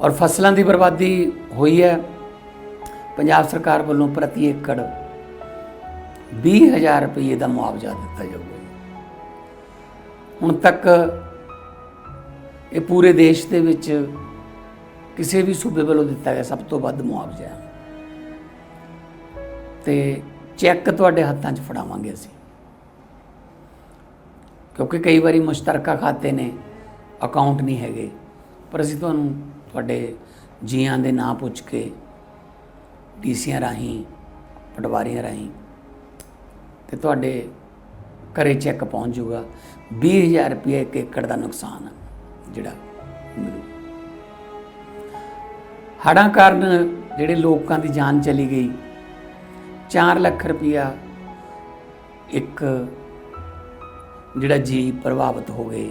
ਔਰ ਫਸਲਾਂ ਦੀ ਬਰਬਾਦੀ ਹੋਈ ਹੈ। ਪੰਜਾਬ ਸਰਕਾਰ ਵੱਲੋਂ ਪ੍ਰਤੀ ਏਕੜ 20000 ਰੁਪਏ ਦਾ ਮੁਆਵਜ਼ਾ ਦਿੱਤਾ ਜਾਊਗਾ ਹੁਣ ਤੱਕ ਇਹ ਪੂਰੇ ਦੇਸ਼ ਦੇ ਵਿੱਚ ਕਿਸੇ ਵੀ ਸੂਬੇ ਵੱਲੋਂ ਦਿੱਤਾ ਗਿਆ ਸਭ ਤੋਂ ਵੱਧ ਮੁਆਵਜ਼ਾ ਹੈ। ਤੇ ਚੈੱਕ ਤੁਹਾਡੇ ਹੱਥਾਂ 'ਚ ਫੜਾਵਾਂਗੇ ਅਸੀਂ। ਕਿਉਂਕਿ ਕਈ ਵਾਰੀ ਮੁਸ਼ਤਰਕਾ ਖਾਤੇ ਨੇ ਅਕਾਊਂਟ ਨਹੀਂ ਹੈਗੇ। ਪਰ ਅਸੀਂ ਤੁਹਾਨੂੰ ਤੁਹਾਡੇ ਜੀਆਂ ਦੇ ਨਾਂ ਪੁੱਛ ਕੇ ਡੀਸੀਆਂ ਰਾਹੀਂ, ਪਟਵਾਰੀਆਂ ਰਾਹੀਂ ਤੇ ਤੁਹਾਡੇ ਘਰੇ ਚੈੱਕ ਪਹੁੰਚ ਜਾਊਗਾ। 20000 ਰੁਪਏ ਇੱਕ ਏਕੜ ਦਾ ਨੁਕਸਾਨ ਜਿਹੜਾ ਮਿਲੂ। ਹੜ੍ਹਾਂ ਕਾਰਨ ਜਿਹੜੇ ਲੋਕਾਂ ਦੀ ਜਾਨ ਚਲੀ ਗਈ 4 ਲੱਖ ਰੁਪਇਆ ਇੱਕ ਜਿਹੜਾ ਜੀ ਪ੍ਰਭਾਵਿਤ ਹੋ ਗਏ।